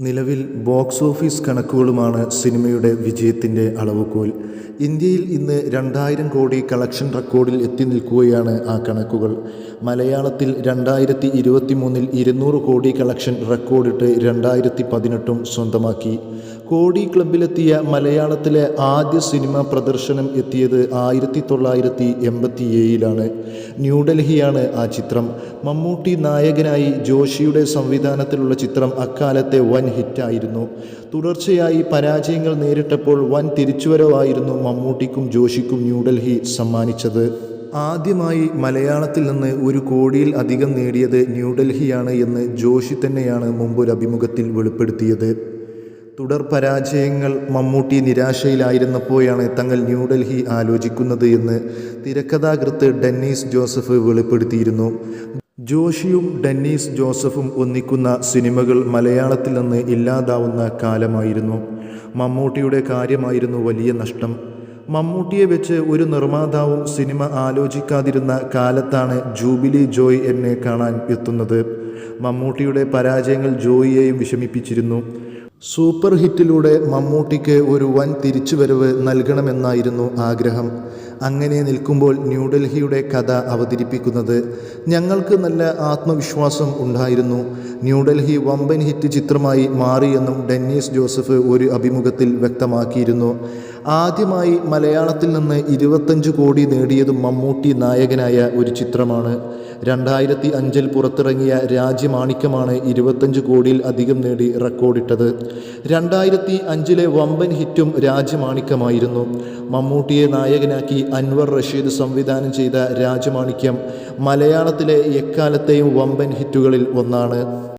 നിലവിൽ box office കണക്കുകളുമാണ് സിനിമയുടെ വിജയത്തിന്റെ അളവുകോൽ. ഇന്ത്യയിൽ ഇന്ന് രണ്ടായിരം കോടി കളക്ഷൻ റെക്കോർഡിൽ എത്തി നിൽക്കുകയാണ് ആ കണക്കുകൾ. മലയാളത്തിൽ രണ്ടായിരത്തി ഇരുപത്തി മൂന്നിൽ ഇരുന്നൂറ് കോടി കളക്ഷൻ റെക്കോർഡിട്ട് രണ്ടായിരത്തി പതിനെട്ടും സ്വന്തമാക്കി. കോടി ക്ലബിലെത്തിയ മലയാളത്തിലെ ആദ്യ സിനിമ പ്രദർശനം എത്തിയത് ആയിരത്തി തൊള്ളായിരത്തി എൺപത്തി ഏഴിലാണ് ന്യൂഡൽഹിയാണ് ആ ചിത്രം. മമ്മൂട്ടി നായകനായി ജോഷിയുടെ സംവിധാനത്തിലുള്ള ചിത്രം അക്കാലത്തെ വൻ ഹിറ്റായിരുന്നു. തുടർച്ചയായി പരാജയങ്ങൾ നേരിട്ടപ്പോൾ വൻ തിരിച്ചുവരവായിരുന്നു മമ്മൂട്ടിക്കും ജോഷിക്കും ന്യൂഡൽഹി സമ്മാനിച്ചത്. ആദ്യമായി മലയാളത്തിൽ നിന്ന് ഒരു കോടിയിൽ അധികം നേടിയത് ന്യൂഡൽഹിയാണ് എന്ന് ജോഷി തന്നെയാണ് മുമ്പൊരു അഭിമുഖത്തിൽ വെളിപ്പെടുത്തിയത്. തുടർ പരാജയങ്ങൾ മമ്മൂട്ടി നിരാശയിലായിരുന്നപ്പോഴാണ് തങ്ങൾ ന്യൂഡൽഹി ആലോചിക്കുന്നത് എന്ന് തിരക്കഥാകൃത്ത് ഡെന്നീസ് ജോസഫ് വെളിപ്പെടുത്തിയിരുന്നു. ജോഷിയും ഡെന്നീസ് ജോസഫും ഒന്നിക്കുന്ന സിനിമകൾ മലയാളത്തിൽ നിന്ന് ഇല്ലാതാവുന്ന കാലമായിരുന്നു. മമ്മൂട്ടിയുടെ കാര്യമായിരുന്നു വലിയ നഷ്ടം. മമ്മൂട്ടിയെ വെച്ച് ഒരു നിർമ്മാതാവും സിനിമ ആലോചിക്കാതിരുന്ന കാലത്താണ് ജൂബിലി ജോയ് എന്നെ കാണാൻ എത്തുന്നത്. മമ്മൂട്ടിയുടെ പരാജയങ്ങൾ ജോയിയെയും വിഷമിപ്പിച്ചിരുന്നു. സൂപ്പർ ഹിറ്റിലൂടെ മമ്മൂട്ടിക്ക് ഒരു വൻ തിരിച്ചുവരവ് നൽകണമെന്നായിരുന്നു ആഗ്രഹം. അങ്ങനെ നിൽക്കുമ്പോൾ ന്യൂഡൽഹിയുടെ കഥ അവതരിപ്പിക്കുന്നത് ഞങ്ങൾക്ക് നല്ല ആത്മവിശ്വാസം ഉണ്ടായിരുന്നു. ന്യൂഡൽഹി വമ്പൻ ഹിറ്റ് ചിത്രമായി മാറിയെന്നും ഡെന്നീസ് ജോസഫ് ഒരു അഭിമുഖത്തിൽ വ്യക്തമാക്കിയിരുന്നു. ആദ്യമായി മലയാളത്തിൽ നിന്ന് ഇരുപത്തഞ്ച് കോടി നേടിയതും മമ്മൂട്ടി നായകനായ ഒരു ചിത്രമാണ്. രണ്ടായിരത്തി അഞ്ചിൽ പുറത്തിറങ്ങിയ രാജ്യമാണിക്യമാണ് ഇരുപത്തഞ്ച് കോടിയിൽ അധികം നേടി റെക്കോർഡിട്ടത്. രണ്ടായിരത്തി അഞ്ചിലെ വമ്പൻ ഹിറ്റും രാജ്യമാണിക്യമായിരുന്നു. മമ്മൂട്ടിയെ നായകനാക്കി അൻവർ റഷീദ് സംവിധാനം ചെയ്ത രാജമാണിക്യം മലയാളത്തിലെ എക്കാലത്തെയും വമ്പൻ ഹിറ്റുകളിൽ ഒന്നാണ്.